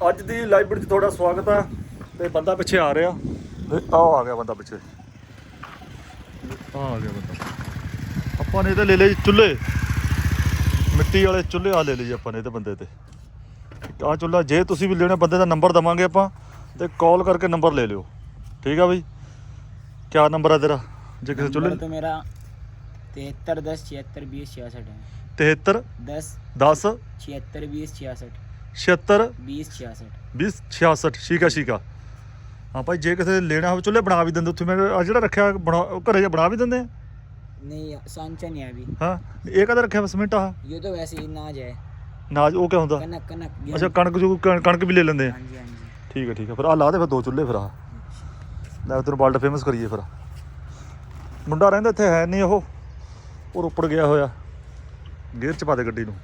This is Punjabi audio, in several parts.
ਅੱਜ ਦੀ ਲਾਈਬ੍ਰੇਰੀ 'ਚ ਤੁਹਾਡਾ ਸਵਾਗਤ ਆ ਤੇ ਬੰਦਾ ਪਿੱਛੇ ਆ ਰਿਹਾ। ਤੇ ਆਹ ਆ ਗਿਆ ਬੰਦਾ ਪਿੱਛੇ। ਆ ਆ ਗਿਆ ਬੰਦਾ। ਆਪਾਂ ਨੇ ਇਹਦੇ ਲੈ ਲਏ ਚੁੱਲ੍ਹੇ। ਮਿੱਟੀ ਵਾਲੇ ਚੁੱਲ੍ਹੇ ਆ ਲੈ ਲਈ ਆਪਾਂ ਨੇ ਇਹਦੇ ਬੰਦੇ ਤੇ। ਆਹ ਚੁੱਲ੍ਹਾ ਜੇ ਤੁਸੀਂ ਵੀ ਲੈਣਾ ਬੰਦੇ ਦਾ ਨੰਬਰ ਦਵਾਂਗੇ ਆਪਾਂ ਤੇ ਕਾਲ ਕਰਕੇ ਨੰਬਰ ਲੈ ਲਿਓ। ਠੀਕ ਆ ਬਈ? ਕੀ ਨੰਬਰ ਆ ਤੇਰਾ? ਜੇ ਕਿਸੇ ਚੁੱਲ੍ਹੇ ਤੇ ਮੇਰਾ 73 10 76 20 66 ਹੈ। 73 10 10 76 20 66 76 बीस छियासठ 20 66 ਠੀਕ ਆ ਠੀਕ ਆ ਹਾਂ ਭਾਈ ਜੇ ਕਿਸੇ ਨੇ ਲੈਣਾ ਹੋਵੇ ਚੁੱਲ੍ਹੇ ਬਣਾ ਵੀ ਦਿੰਦੇ ਉੱਥੇ ਮੈਂ ਆ ਜਿਹੜਾ ਰੱਖਿਆ ਬਣਾ ਉਹ ਘਰੇ ਜਿਹਾ ਬਣਾ ਵੀ ਦਿੰਦੇ ਆ नहीं सांचा नहीं है अभी ਹਾਂ ਇਹ ਕਦਾ ਰੱਖਿਆ ਵਾ ਸੀਮੈਂਟ ਆ ये तो वैसे ही नाज है ਨਾਜ ਉਹ ਕਿਆ ਹੁੰਦਾ कनक कनक गेहूं। ਅੱਛਾ ਕਣਕ ਜੋ ਕਣ- ਕਣਕ ਵੀ ਲੈ ਲੈਂਦੇ ਆ हाँ जी हाँ जी ਠੀਕ ਹੈ ਠੀਕ ਹੈ ਫਿਰ ਆ ਲਾ ਦੇ ਫਿਰ ਦੋ ਚੁੱਲ੍ਹੇ ਫਿਰ ਆ ਲੈ ਤੈਨੂੰ ਵਰਲਡ ਫੇਮਸ ਕਰੀਏ ਫਿਰ ਮੁੰਡਾ ਰਹਿੰਦਾ ਇੱਥੇ ਹੈ ਨਹੀਂ ਉਹ ਉਹ ਰੋਪੜ ਗਿਆ ਹੋਇਆ ਗੇਅਰ ਚ ਪਾ ਦੇ ਗੱਡੀ ਨੂੰ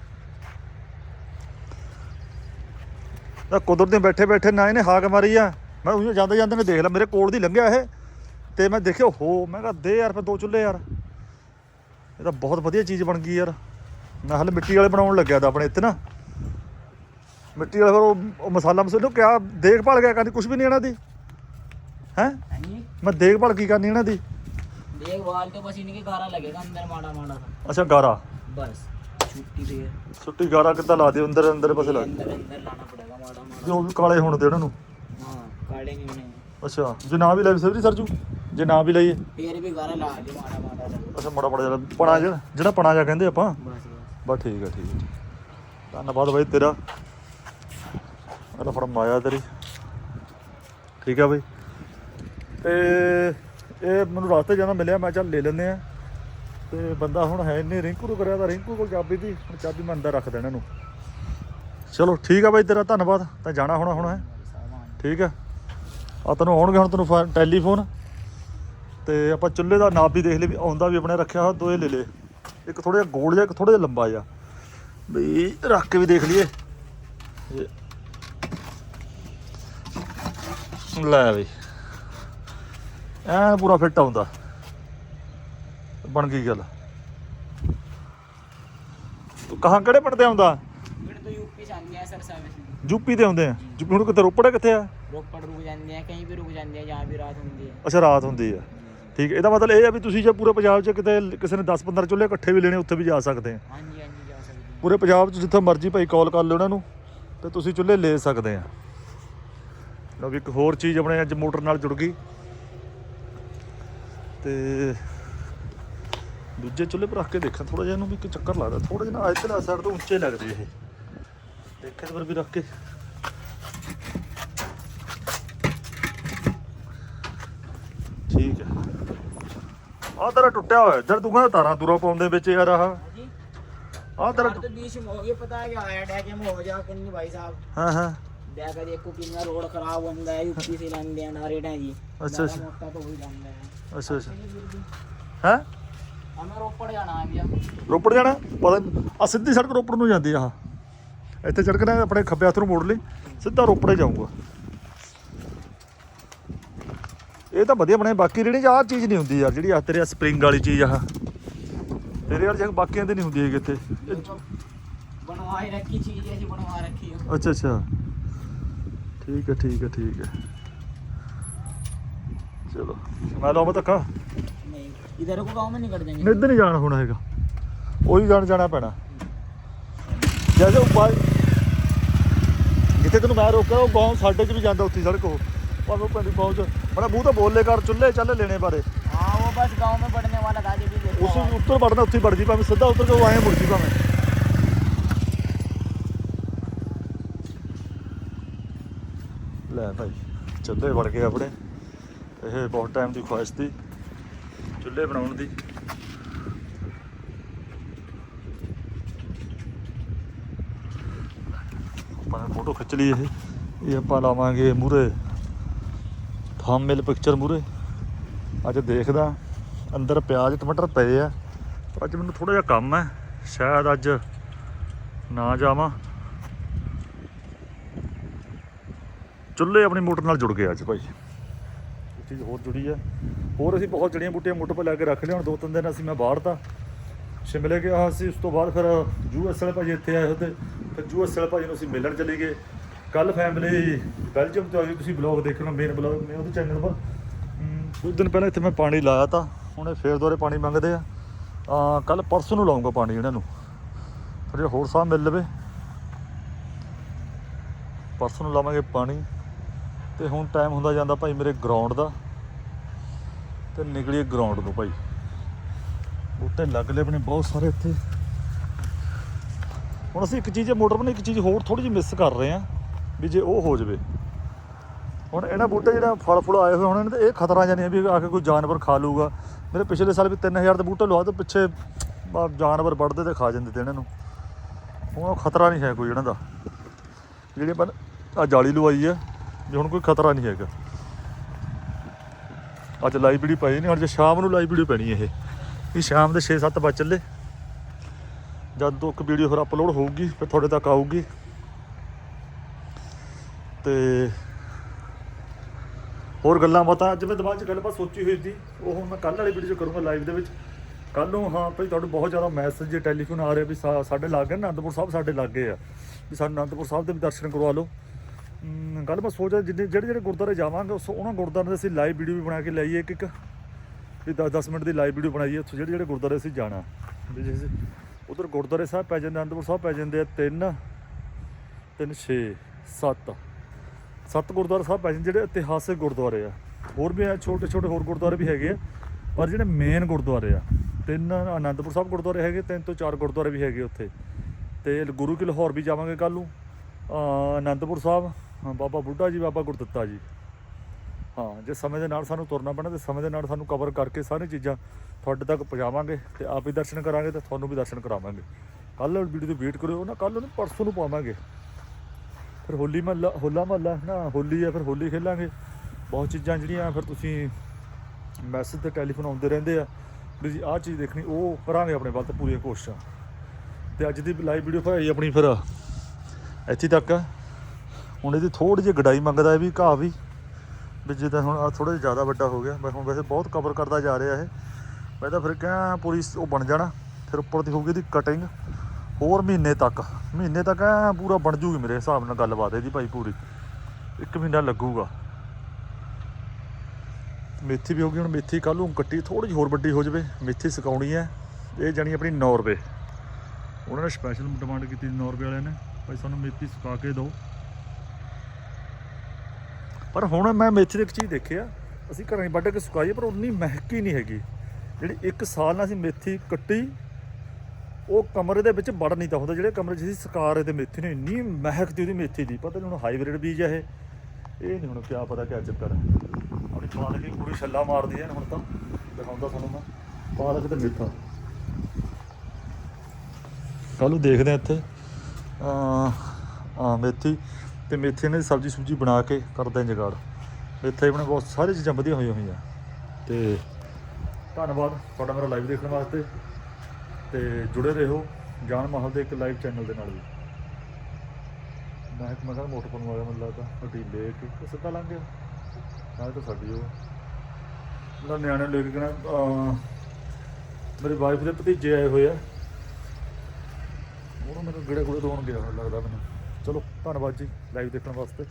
ਤਾਂ ਕੁਦਰਤੀ ਬੈਠੇ ਬੈਠੇ ਨਾ ਇਹਨੇ ਹਾਕ ਮਾਰੀ ਆ ਮੈਂ ਉਹ ਜਾਂਦੇ ਜਾਂਦੇ ਨੇ ਦੇਖ ਲਿਆ ਮੇਰੇ ਕੋਲ ਦੀ ਲੰਘਿਆ ਇਹ ਤੇ ਮੈਂ ਦੇਖਿਆ ਹੋ ਮੈਂ ਕਿਹਾ ਦੇ ਯਾਰ ਫਿਰ ਦੋ ਚੁੱਲ੍ਹੇ ਯਾਰ ਇਹ ਤਾਂ ਬਹੁਤ ਵਧੀਆ ਚੀਜ਼ ਬਣ ਗਈ ਯਾਰ ਮੈਂ ਹਲੇ ਮਿੱਟੀ ਵਾਲੇ ਬਣਾਉਣ ਲੱਗਿਆ ਤਾਂ ਆਪਣੇ ਇੱਥੇ ਨਾ ਮਿੱਟੀ ਵਾਲੇ ਫਿਰ ਉਹ ਉਹ ਮਸਾਲਾ ਮਸੂਲਾ ਕਿਆ ਦੇਖਭਾਲ ਗਿਆ ਕਰਨੀ ਕੁਝ ਵੀ ਨਹੀਂ ਇਹਨਾਂ ਦੀ ਹੈ हाँ जी ਮੈਂ ਦੇਖਭਾਲ ਕੀ ਕਰਨੀ ਇਹਨਾਂ ਦੀ देखभाल तो बस इनके गारा लगेगा अंदर माड़ा माड़ा सा ਅੱਛਾ ਗਾਰਾ बस ਮਿੱਟੀ ਦੇ ਆ। ਸੁੱਟੀ ਕਿੱਦਾਂ ਲਾ ਦਿਓ ਅੰਦਰ ਅੰਦਰ ਪਾਸੇ ਲਾ ਦਿਓ। ਅੰਦਰ ਲਾਣਾ ਪੜੇਗਾ ਮਾੜਾ ਮਾੜਾ। ਜੋ ਕਾਲੇ ਹੋਣ ਦੇ ਉਹਨਾਂ ਨੂੰ। ਹਾਂ ਕਾਲੇ ਨਹੀਂ ਹੋਣੇ। ਅੱਛਾ ਜੇ ਨਾ ਵੀ ਲਾਈ ਸਰਜੂ ਜੇ। ਨਾ ਵੀ ਲਾਈਏ ਫੇਰ ਵੀ ਗਾਰਾ ਲਾ ਦੇ ਮਾੜਾ ਮਾੜਾ। ਅੱਛਾ ਮੜਾ ਮੜਾ ਜਿਹੜਾ ਪਣਾ ਜਿਹੜਾ ਜਿਹੜਾ ਜਾ ਕਹਿੰਦੇ ਆਪਾਂ। ਬਸ ਠੀਕ ਆ ਠੀਕ ਹੈ ਧੰਨਵਾਦ ਬਾਈ ਤੇਰਾ। ਮੇਰਾ ਫਰਮ ਆਇਆ ਤੇਰੀ। ਠੀਕ ਆ ਬਾਈ। ਤੇ ਇਹ ਮੈਨੂੰ ਰਸਤੇ ਜਾਣਾ ਮਿਲਿਆ ਮੈਂ ਚੱਲ ਲੈ ਲੈਂਦੇ ਆ। ਤੇ ਬੰਦਾ ਹੁਣ ਹੈ ਨਹੀਂ, ਰਿੰਕੂ ਨੂੰ ਕਰਿਆ ਤਾਂ ਰਿੰਕੂ ਕੋਲ ਚਾਬੀ ਦੀ, ਹੁਣ ਚਾਬੀ ਮੈਂ ਅੰਦਰ ਰੱਖ ਦੇਣਾ ਇਹਨੂੰ। ਚਲੋ, ਠੀਕ ਆ ਬਾਈ ਤੇਰਾ, ਧੰਨਵਾਦ। ਤਾਂ ਜਾਣਾ ਹੋਣਾ ਹੁਣ ਹੈ। ਠੀਕ ਆ ਆ ਤੈਨੂੰ ਆਉਣਗੇ ਹੁਣ ਤੈਨੂੰ ਟੈਲੀਫੋਨ। ਤੇ ਆਪਾਂ ਚੁੱਲ੍ਹੇ ਦਾ ਨਾਪ ਵੀ ਦੇਖ ਲਈ, ਵੀ ਆਉਂਦਾ ਵੀ ਆਪਣੇ ਰੱਖਿਆ ਹੋਇਆ, ਦੋਏ ਲੈ ਲੇ ਇੱਕ ਥੋੜਾ ਜਿਹਾ ਗੋਲ ਜਿਹਾ, ਇੱਕ ਥੋੜਾ ਜਿਹਾ ਲੰਬਾ ਜਿਹਾ। ਬਈ, ਰੱਖ ਕੇ ਵੀ ਦੇਖ ਲਈਏ। ਲੈ ਵੀ ਐ ਪੂਰਾ ਫਿੱਟ ਆਉਂਦਾ। ਬਣ ਗਈ ਗੱਲ। ਤੂੰ ਕਹਾਂ ਕਿਹੜੇ ਪਿੰਡ ਤੇ ਆਉਂਦਾ? ਪਿੰਡ ਤੇ ਆਉਂਦੇ ਆ? ਯੂਪੀ ਹੁਣ ਕਿੱਥੇ ਰੋਪੜ ਕਿੱਥੇ ਆ? ਰੋਪੜ ਰੁਕ ਜਾਂਦੇ ਆ ਕਹੀਂ ਵੀ ਰੁਕ ਜਾਂਦੇ ਆ ਜਾਂ ਵੀ ਰਾਤ ਹੁੰਦੀ ਹੈ ਅੱਛਾ ਰਾਤ ਹੁੰਦੀ ਆ। ਠੀਕ ਇਹਦਾ ਮਤਲਬ ਇਹ ਆ ਵੀ ਤੁਸੀਂ ਜੇ ਪੂਰੇ ਪੰਜਾਬ 'ਚ ਕਿਤੇ ਕਿਸੇ ਨੇ 10-15 ਚੁੱਲੇ ਇਕੱਠੇ ਵੀ ਲੈਣੇ ਉੱਥੇ ਵੀ ਜਾ ਸਕਦੇ ਆ। ਹਾਂਜੀ ਹਾਂਜੀ ਜਾ ਸਕਦੇ ਪੂਰੇ ਪੰਜਾਬ 'ਚ ਜਿੱਥੇ ਮਰਜ਼ੀ ਭਾਈ ਕਾਲ ਕਰ ਲਓ ਉਹਨਾਂ ਨੂੰ ਤੇ ਤੁਸੀਂ ਚੁੱਲੇ ਲੈ ਸਕਦੇ ਆ। ਲਓ ਵੀ ਇੱਕ ਹੋਰ ਚੀਜ਼ ਆਪਣੇ ਅੱਜ ਮੋਟਰ ਨਾਲ ਜੁੜ ਗਈ। ਤੇ ਦੂਜੇ ਚੁੱਲ੍ਹੇ ਪਰ ਰੱਖ ਕੇ ਦੇਖਾਂ ਥੋੜਾ ਜਿਹਾ ਇਹਨੂੰ ਵੀ ਇੱਕ ਚੱਕਰ ਲੱਗਦਾ ਥੋੜਾ ਜਿਹਾ ਨਾ ਇੱਧਰ ਸਾਈਡ ਤੋਂ ਉੱਚੇ ਲੱਗਦੇ ਇਹ ਦੇਖੇ ਤੇ ਪਰ ਵੀ ਰੱਖ ਕੇ ਠੀਕ ਹੈ ਆਹ ਤੇਰਾ ਟੁੱਟਿਆ ਹੋਇਆ ਇੱਧਰ ਤੂੰ ਕਹਿੰਦਾ ਤਾਰਾਂ ਤੂਰਾ ਪਾਉਂਦੇ ਵਿੱਚ ਯਾਰ ਆਹ जी ਆਹ ਤੇਰਾ यार तो बीच में हो गया पता है क्या आया डैके में हो जा कि नहीं भाई साहब ਹਾਂ ਹਾਂ देखा देखो कितना रोड खराब होता है यूपी से लाने देना रेट है जी अच्छा, बड़ा अच्छा। मोटा तो वही लाना है ਅੱਛਾ ਅੱਛਾ चलिए ਰੋਪੜ ਜਾਣਾ ਪਤਾ ਨੀ। ਆ ਸਿੱਧੀ ਸੜਕ ਰੋਪੜ ਨੂੰ ਜਾਂਦੀ ਆ ਆਹ। ਇੱਥੇ ਚੜਕਣਾ ਆਪਣੇ ਖੱਬੇ ਹੱਥ ਨੂੰ ਮੋੜ ਲਈ ਸਿੱਧਾ ਰੋਪੜੇ ਜਾਊਗਾ। ਇਹ ਤਾਂ ਵਧੀਆ ਬਣਿਆ ਬਾਕੀ ਜਿਹੜੀ ਆਹ ਚੀਜ਼ ਨਹੀਂ ਹੁੰਦੀ ਯਾਰ ਜਿਹੜੀ ਆ ਤੇਰੇ ਆ ਸਪ੍ਰਿੰਗ ਵਾਲੀ ਚੀਜ਼ ਆ ਤੇਰੇ ਯਾਰ ਜਗ ਬਾਕੀਆਂ ਦੇ ਨਹੀਂ ਹੁੰਦੀ ਹੈਗੀ ਇਹ ਚ- ਅੱਛਾ ਅੱਛਾ। ਠੀਕ ਹੈ ਠੀਕ ਹੈ ਠੀਕ ਹੈ। ਚਲੋ ਮੈਂ ਲਾਵਾਂ ਧੱਕਾ। नहीं इधर को गाँव में नहीं कर देंगे ਇੱਧਰ ਨਹੀਂ ਜਾਣਾ ਹੋਣਾ ਹੈਗਾ ਉਹੀ ਜਾਣ ਜਾਣਾ ਪੈਣਾ ਜੈਸੇ ਉੱਪਰ ਜਿੱਥੇ ਤੈਨੂੰ ਮੈਂ ਰੋਕਿਆ ਉਹ ਗਾਉਂ ਸਾਡੇ 'ਚ ਵੀ ਜਾਂਦਾ ਉੱਥੇ ਸੜਕ ਉਹ ਭਾਵੇਂ ਉਹ ਪਿੰਡ ਪਹੁੰਚ ਬੜਾ ਮੂੰਹ ਤਾਂ ਬੋਲੇ ਕਰ ਚੁੱਲੇ ਚੱਲ ਲੈਣੇ ਬਾਰੇ हाँ वो बस गांव में पढ़ने वाला था जो भी देखो ਉਸ ਉੱਤਰ ਵੜਨਾ ਉੱਥੇ ਹੀ ਵੜ ਜੀ ਭਾਵੇਂ ਸਿੱਧਾ ਉੱਤਰ ਕੇ ਉਹ ਆਏ ਮੁੜ ਜੀ ਭਾਵੇਂ ਲੈ ਭਾਈ ਚੁੱਲ੍ਹੇ ਵੜ ਗਏ ਆਪਣੇ ਇਹ ਬਹੁਤ ਟਾਈਮ ਦੀ ਖੁਆਇਸ਼ ਸੀ ਚੁੱਲ੍ਹੇ ਬਣਾਉਣ ਦੀ। ਆਪਾਂ ਫੋਟੋ ਖਿੱਚ ਲਈ ਇਹ। ਇਹ ਆਪਾਂ ਲਾਵਾਂਗੇ ਮੂਰੇ ਥੰਬਨੇਲ ਪਿਕਚਰ ਮੂਰੇ ਅੱਜ ਦੇਖਦਾ, ਅੰਦਰ ਪਿਆਜ਼, ਟਮਾਟਰ ਪਏ ਆ। ਪਰ ਅੱਜ ਮੈਨੂੰ ਥੋੜਾ ਜਿਹਾ ਕੰਮ ਹੈ। ਸ਼ਾਇਦ ਅੱਜ ਨਾ ਜਾਵਾਂ। ਚੁੱਲ੍ਹੇ ਆਪਣੀ ਮੋਟਰ ਨਾਲ ਜੁੜ ਗਏ ਅੱਜ ਭਾਈ। ਇਹ ਚੀਜ਼ ਹੋਰ ਜੁੜੀ ਹੈ। ਹੋਰ ਅਸੀਂ ਬਹੁਤ ਜੜੀਆਂ ਬੂਟੀਆਂ ਮੋਟਰ 'ਤੇ ਲਾ ਕੇ ਰੱਖ ਲਿਆ ਹੁਣ ਦੋ ਤਿੰਨ ਦਿਨ ਅਸੀਂ ਮੈਂ ਬਾਹਰ ਤਾਂ ਸ਼ਿਮਲੇ ਗਿਆ ਸੀ, ਉਸ ਤੋਂ ਬਾਅਦ ਫਿਰ ਯੂਐਸ ਵਾਲੇ ਭਾਜੀ ਇੱਥੇ ਆਏ ਹੋਤੇ ਫਿਰ ਯੂਐਸ ਵਾਲੇ ਭਾਜੀ ਨੂੰ ਅਸੀਂ ਮਿਲਣ ਚਲੇ ਗਏ। ਕੱਲ ਫੈਮਿਲੀ ਬੈਲਜੀਅਮ ਤੋਂ ਆਈ ਤੁਸੀਂ ਬਲੌਗ ਦੇਖਣਾ ਮੇਨ ਬਲੌਗ ਮੈਂ ਉਹਦੇ ਚੈਨਲ ਪਰ। ਕੁਝ ਦਿਨ ਪਹਿਲਾਂ ਇੱਥੇ ਮੈਂ ਪਾਣੀ ਲਾਇਆ ਤਾਂ, ਹੁਣੇ ਫੇਰ ਦੁਬਾਰੇ ਪਾਣੀ ਮੰਗਦੇ ਆ। ਆ ਕੱਲ ਪਰਸੋਂ ਨੂੰ ਲਾਉਂਗਾ ਪਾਣੀ ਇਹਨਾਂ ਨੂੰ। ਜੇ ਹੋਰ ਸਾਹ ਮਿਲ ਲਵੇ। ਪਰਸੋਂ ਨੂੰ ਲਾਵਾਂਗੇ ਪਾਣੀ। ਤੇ ਹੁਣ ਟਾਈਮ ਹੁੰਦਾ ਜਾਂਦਾ ਭਾਈ ਮੇਰੇ ਗਰਾਊਂਡ ਦਾ। ਤੇ ਨਿਕਲੀਏ ਗਰਾਊਂਡ ਤੋਂ ਭਾਈ। ਬੂਟੇ ਲੱਗ ਲਏ ਆਪਣੇ ਬਹੁਤ ਸਾਰੇ ਇੱਥੇ। ਹੁਣ ਅਸੀਂ ਇੱਕ ਚੀਜ਼ ਮੋਟਰ ਬਣੇ ਇੱਕ ਚੀਜ਼ ਹੋਰ ਥੋੜੀ ਜਿਹੀ ਮਿਸ ਕਰ ਰਹੇ ਆ ਵੀ ਜੇ ਉਹ ਹੋ ਜਾਵੇ। ਹੁਣ ਇਹਨਾਂ ਬੂਟੇ ਜਿਹੜਾ ਫਲ ਫੁੱਲ ਆਏ ਹੋਏ ਹੁਣ ਇਹਨਾਂ ਤੇ ਇਹ ਖਤਰਾ ਜਾਨੀ ਵੀ ਆ ਕੇ ਕੋਈ ਜਾਨਵਰ ਖਾ ਲੂਗਾ। ਮੇਰੇ ਪਿਛਲੇ ਸਾਲ ਵੀ 3000 ਦੇ ਬੂਟੇ ਲਵਾ ਤੇ ਪਿੱਛੇ ਜਾਨਵਰ ਵੱਢਦੇ ਤੇ ਖਾ ਜਾਂਦੇ ਤੇ ਇਹਨਾਂ ਨੂੰ। ਹੁਣ ਉਹ ਖਤਰਾ ਨਹੀਂ ਹੈ ਕੋਈ ਇਹਨਾਂ ਦਾ। ਜਿਹੜੇ ਆਪਾਂ ਆ ਜਾਲੀ ਲਵਾਈ ਹੈ, ਜੇ ਹੁਣ ਕੋਈ ਖਤਰਾ ਨਹੀਂ ਹੈਗਾ। ਅੱਜ ਲਾਈਵ ਵੀਡੀਓ ਪਾਈ ਨਹੀਂ ਅੱਜ ਸ਼ਾਮ ਨੂੰ ਲਾਈਵ ਵੀਡੀਓ ਪੈਣੀ ਇਹ। ਵੀ ਸ਼ਾਮ ਦੇ 6-7 ਵਜੇ ਚੱਲੇ। ਜਦ ਤੋਂ ਇੱਕ ਵੀਡੀਓ ਫਿਰ ਅਪਲੋਡ ਹੋਊਗੀ, ਫਿਰ ਤੁਹਾਡੇ ਤੱਕ ਆਊਗੀ। ਤੇ ਹੋਰ ਗੱਲਾਂ ਬਾਤਾਂ, ਅੱਜ ਮੈਂ ਦਿਮਾਗ 'ਚ ਗੱਲਬਾਤ ਸੋਚੀ ਹੋਈ ਸੀ। ਉਹ ਹੁਣ ਮੈਂ ਕੱਲ ਵਾਲੀ ਵੀਡੀਓ 'ਚ ਕਰੂੰਗਾ ਲਾਈਵ ਦੇ ਵਿੱਚ। ਕੱਲ ਨੂੰ, ਹਾਂ, ਭਾਈ ਤੁਹਾਨੂੰ ਬਹੁਤ ਜ਼ਿਆਦਾ ਮੈਸੇਜ ਟੈਲੀਫੋਨ ਆ ਰਿਹਾ ਵੀ ਸਾਡੇ ਲਾਗੇ ਨਾ ਅਨੰਦਪੁਰ ਸਾਹਿਬ ਸਾਡੇ ਲਾਗੇ ਆ। ਵੀ ਸਾਨੂੰ ਅਨੰਦਪੁਰ ਸਾਹਿਬ ਦੇ ਵੀ ਦਰਸ਼ਨ ਕਰਵਾ ਲਓ। ਗੱਲ ਮੈਂ ਸੋਚਦਾ ਜਿੰਨੇ ਜਿਹੜੇ ਜਿਹੜੇ ਗੁਰਦੁਆਰੇ ਜਾਵਾਂਗੇ, ਉਸ ਉਹਨਾਂ ਗੁਰਦੁਆਰਿਆਂ ਦੇ ਅਸੀਂ ਲਾਈਵ ਵੀਡੀਓ ਵੀ ਬਣਾ ਕੇ ਲਾਈਏ ਇੱਕ ਇੱਕ ਵੀ 10 10 ਮਿੰਟ ਦੀ ਲਾਈਵ ਵੀਡੀਓ ਬਣਾਈਏ, ਉੱਥੇ ਜਿਹੜੇ ਜਿਹੜੇ ਗੁਰਦੁਆਰੇ ਅਸੀਂ ਜਾਣਾ। ਵੀ ਜੇ ਉਧਰ ਗੁਰਦੁਆਰੇ ਸਾਹਿਬ ਪੈ ਜਾਂਦੇ, ਅਨੰਦਪੁਰ ਸਾਹਿਬ ਪੈ ਜਾਂਦੇ ਆ 3 3 6 7 ਸੱਤ ਗੁਰਦੁਆਰਾ ਸਾਹਿਬ ਪੈ ਜਾਂਦੇ, ਜਿਹੜੇ ਇਤਿਹਾਸਿਕ ਗੁਰਦੁਆਰੇ ਆ। ਹੋਰ ਵੀ ਆ, ਛੋਟੇ ਛੋਟੇ ਹੋਰ ਗੁਰਦੁਆਰੇ ਵੀ ਹੈਗੇ ਆ, ਪਰ ਜਿਹੜੇ ਮੇਨ ਗੁਰਦੁਆਰੇ ਆ, ਤਿੰਨ ਅਨੰਦਪੁਰ ਸਾਹਿਬ ਗੁਰਦੁਆਰੇ ਹੈਗੇ, ਤਿੰਨ ਤੋਂ ਚਾਰ ਗੁਰਦੁਆਰੇ ਵੀ ਹੈਗੇ ਉੱਥੇ। ਤੇ ਗੁਰੂ ਕੀ ਲਾਹੌਰ ਵੀ ਜਾਵਾਂਗੇ ਕੱਲ ਨੂੰ ਅਨੰਦਪੁਰ ਸਾਹਿਬ ਹਾਂ, ਬਾਬਾ ਬੁੱਢਾ ਜੀ ਬਾਬਾ ਗੁਰਦਿੱਤਾ ਜੀ। ਹਾਂ ਜੇ ਸਮੇਂ ਦੇ ਨਾਲ ਸਾਨੂੰ ਤੁਰਨਾ ਪੈਣਾ ਤੇ ਸਮੇਂ ਦੇ ਨਾਲ ਸਾਨੂੰ ਕਵਰ ਕਰਕੇ ਸਾਰੀਆਂ ਚੀਜ਼ਾਂ ਤੁਹਾਡੇ ਤੱਕ ਪਹੁੰਚਾਵਾਂਗੇ ਤੇ ਆਪ ਹੀ ਦਰਸ਼ਨ ਕਰਾਂਗੇ ਤੇ ਤੁਹਾਨੂੰ ਵੀ ਦਰਸ਼ਨ ਕਰਾਵਾਂਗੇ। ਕੱਲ ਵੀਡੀਓ 'ਤੇ ਵੇਟ ਕਰਿਓ ਨਾ ਕੱਲ ਨੂੰ ਪਰਸੋਂ ਨੂੰ ਪਾਵਾਂਗੇ। ਫਿਰ ਹੋਲੀ ਮਹੱਲਾ ਹੋਲਾ ਮਹੱਲਾ ਨਾ ਹੋਲੀ ਆ ਫਿਰ ਹੋਲੀ ਖੇਲਾਂਗੇ। ਬਹੁਤ ਚੀਜ਼ਾਂ ਜਿਹੜੀਆਂ ਫਿਰ ਤੁਸੀਂ ਮੈਸੇਜ ਤੇ ਟੈਲੀਫੋਨ ਆਉਂਦੇ ਰਹਿੰਦੇ ਆ। ਵੀ ਜੀ ਆਹ ਚੀਜ਼ ਦੇਖਣੀ ਉਹ ਕਰਾਂਗੇ ਆਪਣੇ ਵੱਲ ਤੇ ਪੂਰੀਆਂ ਕੋਸ਼ਿਸ਼ਾਂ। ਤੇ ਅੱਜ ਦੀ ਲਾਈਵ ਵੀਡੀਓ ਭਾਈ ਆਪਣੀ ਫਿਰ ਇੱਥੇ ਤੱਕ। ਆ ਹੁਣ ਇਹਦੀ ਥੋੜੀ ਜਿਹੀ ਗਡਾਈ ਮੰਗਦਾ ਹੈ ਵੀ ਘਾਹ ਵੀ ਵੀ ਜਿੱਦਾਂ ਹੁਣ ਆ ਥੋੜਾ ਜਿਹਾ ਜ਼ਿਆਦਾ ਵੱਡਾ ਹੋ ਗਿਆ। ਮੈਂ ਹੁਣ ਵੈਸੇ ਬਹੁਤ ਕਵਰ ਕਰਦਾ ਜਾ ਰਿਹਾ ਇਹ। ਮੈਂ ਤਾਂ ਫਿਰ ਕਿਹਾ ਪੂਰੀ ਉਹ ਬਣ ਜਾਣਾ। ਫਿਰ ਉੱਪਰ ਦੀ ਹੋਊਗੀ ਇਹਦੀ ਕਟਿੰਗ ਹੋਰ ਮਹੀਨੇ ਤੱਕ। ਮਹੀਨੇ ਤੱਕ ਐਂ ਪੂਰਾ ਬਣ ਜੂਗੀ ਮੇਰੇ ਹਿਸਾਬ ਨਾਲ ਗੱਲਬਾਤ ਇਹਦੀ ਭਾਈ ਪੂਰੀ। ਇੱਕ ਮਹੀਨਾ ਲੱਗੂਗਾ। ਮੇਥੀ ਵੀ ਹੋ ਗਈ ਹੁਣ ਮੇਥੀ ਕੱਲ੍ਹ ਨੂੰ ਕੱਟੀ ਥੋੜੀ ਜਿਹੀ ਹੋਰ ਵੱਡੀ ਹੋ ਜਾਵੇ। ਮੇਥੀ ਸੁਕਾਉਣੀ ਹੈ, ਇਹ ਜਾਣੀ ਆਪਣੀ ਨੌਰਵੇ ਉਹਨਾਂ ਨੇ ਸਪੈਸ਼ਲ ਡਿਮਾਂਡ ਕੀਤੀ ਨੌਰਵੇ ਵਾਲਿਆਂ ਨੇ। ਭਾਈ ਸਾਨੂੰ ਮੇਥੀ ਸੁਕਾ ਕੇ ਦਿਓ। ਪਰ ਹੁਣ ਮੈਂ ਮੇਥੀ ਦੀ ਇੱਕ ਚੀਜ਼ ਦੇਖਿਆ ਅਸੀਂ ਘਰਾਂ 'ਚ ਵੱਢ ਕੇ ਸੁਕਾਈਏ, ਪਰ ਉਨੀ ਮਹਿਕੀ ਨਹੀਂ ਹੈਗੀ। ਜਿਹੜੀ ਇੱਕ ਸਾਲ ਨਾਲ ਅਸੀਂ ਮੇਥੀ ਕੱਟੀ, ਉਹ ਕਮਰੇ ਦੇ ਵਿੱਚ ਵੜ ਨਹੀਂ ਤਾਂ ਹੁੰਦਾ, ਜਿਹੜੇ ਕਮਰੇ 'ਚ ਅਸੀਂ ਸੁਕਾ ਰਹੇ ਤੇ ਮੇਥੀ ਨੇ ਇੰਨੀ ਮਹਿਕ ਤੇ ਉਹਦੀ ਮੇਥੀ ਦੀ, ਪਤਾ ਨਹੀਂ ਹੁਣ ਹਾਈਬ੍ਰਿਡ ਬੀਜ ਹੈ ਇਹ। ਇਹ ਨਹੀਂ ਹੁਣ ਕਿਆ ਪਤਾ ਕਿਆ ਚੱਕਰ ਹੈ ਆਪਣੀ ਪਾਲਕ ਦੀ ਪੂਰੀ ਛੱਲਾ ਮਾਰਦੀ ਹੈ ਹੁਣ ਤਾਂ, ਦਿਖਾਉਂਦਾ ਤੁਹਾਨੂੰ ਮੈਂ। ਪਾਲਕ ਤੇ ਮੇਥਾ। ਕੱਲ ਨੂੰ ਦੇਖਦੇ ਆ ਇੱਥੇ। ਆ ਮੇਥੀ। ਤੇ ਮੇਥੇ ਇਹਨਾਂ ਦੀ ਸਬਜੀ ਸੁਬਜੀ ਬਣਾ ਕੇ ਕਰਦੇ ਆ ਜਗਾੜ। ਮੇਥੇ ਆਪਣੇ ਬਹੁਤ ਸਾਰੀ ਚੀਜ਼ਾਂ ਵਧੀਆ ਹੋਈਆਂ ਹੋਈਆਂ। ਤੇ ਧੰਨਵਾਦ ਤੁਹਾਡਾ ਮੇਰਾ ਲਾਈਵ ਦੇਖਣ ਵਾਸਤੇ। ਤੇ ਜੁੜੇ ਰਹੋ ਜਾਨ ਮਹਲ ਦੇ ਇੱਕ ਲਾਈਵ ਚੈਨਲ ਦੇ ਨਾਲ ਵੀ। ਮੈਂ ਇੱਕ ਮੈਂ ਕਿਹਾ ਮੋਟਰ ਪਾਉਣ ਵਾਲਾ, ਮੈਨੂੰ ਲੱਗਦਾ ਵੱਡੀ ਲੈ ਕੇ ਸਿੱਧਾ ਲੰਘ ਗਿਆ। ਨਾਲ ਤਾਂ ਸਾਡੀ ਉਹ। ਮੇਰਾ ਨਿਆਣੇ ਲੈ ਕੇ ਗਣਾ ਮੇਰੀ ਵਾਈਫ ਦੇ ਭਤੀਜੇ ਆਏ ਹੋਏ ਆ। ਉਹਨੂੰ ਮੈਨੂੰ ਗੇੜੇ ਗੁੜੇ ਦਵਾਉਣ ਗਿਆ ਲੱਗਦਾ ਮੈਨੂੰ। ਧੰਨਵਾਦ ਜੀ ਲਾਈਵ ਦੇਖਣ ਵਾਸਤੇ।